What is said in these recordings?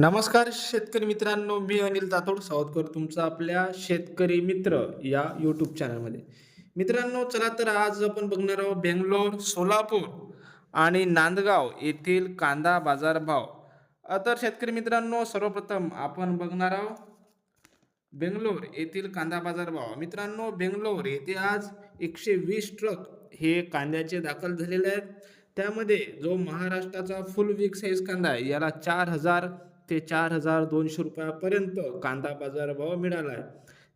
नमस्कार शेतकरी मित्रांनो मी अनिल तातोड सावधकर तुमचा आपल्या शेतकरी मित्र या यूट्यूब चॅनलमध्ये मित्रांनो चला तर आज आपण बघणार आहोत बेंगलोर सोलापूर आणि नांदगाव येथील कांदा बाजारभाव. तर शेतकरी मित्रांनो सर्वप्रथम आपण बघणार आहोत बेंगलोर येथील कांदा बाजार भाव मित्रांनो बेंगलोर येथे आज एकशे वीस ट्रक हे कांद्याचे दाखल झालेले आहेत. त्यामध्ये जो महाराष्ट्राचा फुल वीक साईज कांदा आहे याला चार हजार ते चार हजार दोनशे रुपयापर्यंत कांदा बाजार भाव मिळाला आहे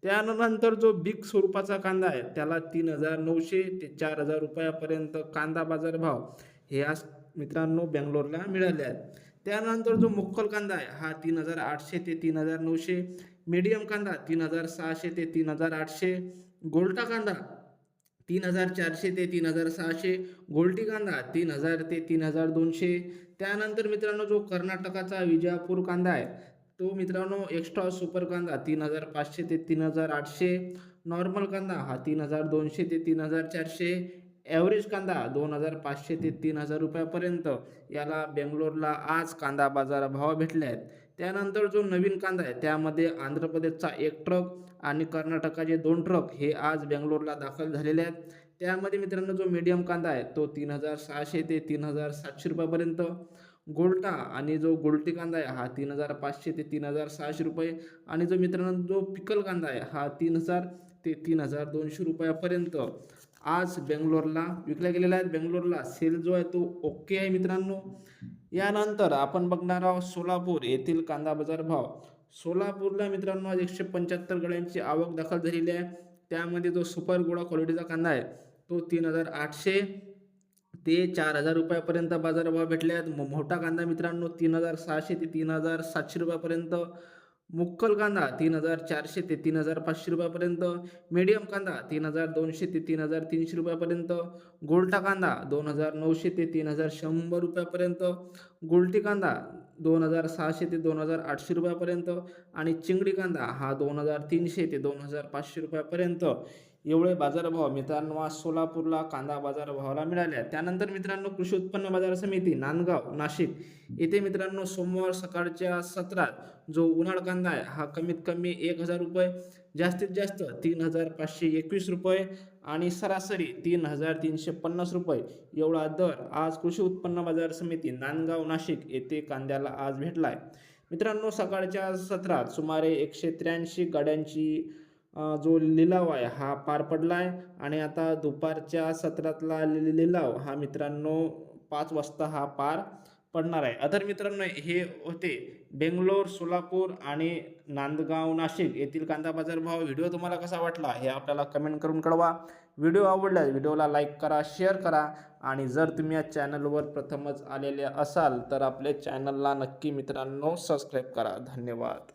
त्यानंतर जो बिग स्वरूपाचा कांदा आहे त्याला तीन हजार नऊशे ते चार हजार रुपयापर्यंत कांदा बाजार भाव हे आज मित्रांनो बेंगलोरला मिळाले आहेत. त्यानंतर जो मुक्कल कांदा आहे हा तीन हजार आठशे ते तीन हजार नऊशे मीडियम कांदा तीन हजार सहाशे ते तीन हजार आठशे गोल्टा कांदा तीन हजार चारशे ते तीन हजार सहाशे गोल्टी कांदा तीन हजार ते तीन हजार दोनशे. त्यानंतर मित्रांनो जो कर्नाटकाचा विजापूर कांदा आहे तो मित्रांनो एक्स्ट्रा सुपर कांदा तीन हजार पाचशे ते तीन हजार आठशे. नॉर्मल कांदा हा तीन हजार दोनशे ते तीन हजार चारशे. ॲव्हरेज कांदा दोन हजार पाचशे ते तीन हजार रुपयापर्यंत. याला बेंगलोरला आज कांदा बाजार भाव भेटले आहेत. त्यानंतर जो नवीन कांदा आहे त्यामध्ये आंध्र प्रदेशचा एक ट्रक आणि कर्नाटकाचे दोन ट्रक हे आज बेंगलोरला दाखल झालेले आहेत. त्यामध्ये मित्रांनो जो मीडियम कांदा आहे तो तीन हजार सहाशे ते तीन हजार सातशे रुपयापर्यंत. गोल्टा आणि जो गोल्टी कांदा आहे हा तीन हजार पाचशे ते तीन हजार सहाशे रुपये. आणि जो मित्रांनो जो पिकल कांदा आहे हा तीन हजार ते तीन हजार दोनशे रुपयापर्यंत आज बेंगलोरला विकल्या गेलेला आहे. बेंगलोरला सेल जो आहे तो ओके आहे मित्रांनो. यानंतर आपण बघणार आहोत सोलापूर येथील कांदा बाजार भाव. सोलापूरला मित्रांनो आज एकशे पंच्याहत्तर गड्यांची आवक दाखल झालेली आहे. त्यामध्ये जो सुपर गोळा क्वालिटीचा कांदा आहे तो तीन हजार आठशे ते चार हजार रुपयापर्यंत बाजारभाव भेटले आहेत. मोठा कांदा मित्रांनो तीन हजार सहाशे ते तीन हजार सातशे रुपयापर्यंत मुक्कल कांदा तीन हजार चारशे ते तीन हजार पाचशे रुपयापर्यंत मीडियम कांदा तीन हजार दोनशे ते तीन हजार तीनशे रुपयापर्यंत गोल्टा कांदा दोन हजार नऊशे ते तीन हजार शंभर रुपयापर्यंत गोल्टी कांदा दोन हजार सहाशे ते दोन हजार आठशे रुपयापर्यंत आणि चिंगडी कांदा हा दोन हजार तीनशे ते दोन हजार पाचशे रुपयापर्यंत. एवढे बाजारभाव मित्रांनो आज सोलापूरला कांदा बाजारभावाला मिळाल्या त्यानंतर मित्रांनो कृषी उत्पन्न बाजार समिती नांदगाव नाशिक येथे मित्रांनो सोमवार सकाळच्या सत्रात जो उन्हाळ कांदा आहे हा कमीत कमी एक हजार रुपये जास्तीत जास्त तीन हजार पाचशे एकवीस रुपये आणि सरासरी तीन हजार तीनशे पन्नास रुपये एवढा दर आज कृषी उत्पन्न बाजार समिती नांदगाव नाशिक येथे कांद्याला आज भेटला आहे मित्रांनो सकाळच्या सत्रात सुमारे एकशे त्र्याऐंशी गाड्यांची जो लिलाव आहे हा पार पडला आहे आणि आता दुपारच्या सत्रातला लिलाव हा मित्रांनो पाच वाजता हा पार पडणार आहे. अदर मित्रांनो हे होते बेंगलोर सोलापूर आणि नांदगाव नाशिक येथील कांदा बाजार भाव. व्हिडिओ तुम्हाला कसा वाटला हे आपल्याला कमेंट करून कळवा. व्हिडिओ आवडल्यास व्हिडिओला लाईक करा शेअर करा. आणि जर तुम्ही या चॅनलवर प्रथमच आलेले असाल तर आपल्या चॅनलला नक्की मित्रांनो सबस्क्राईब करा. धन्यवाद.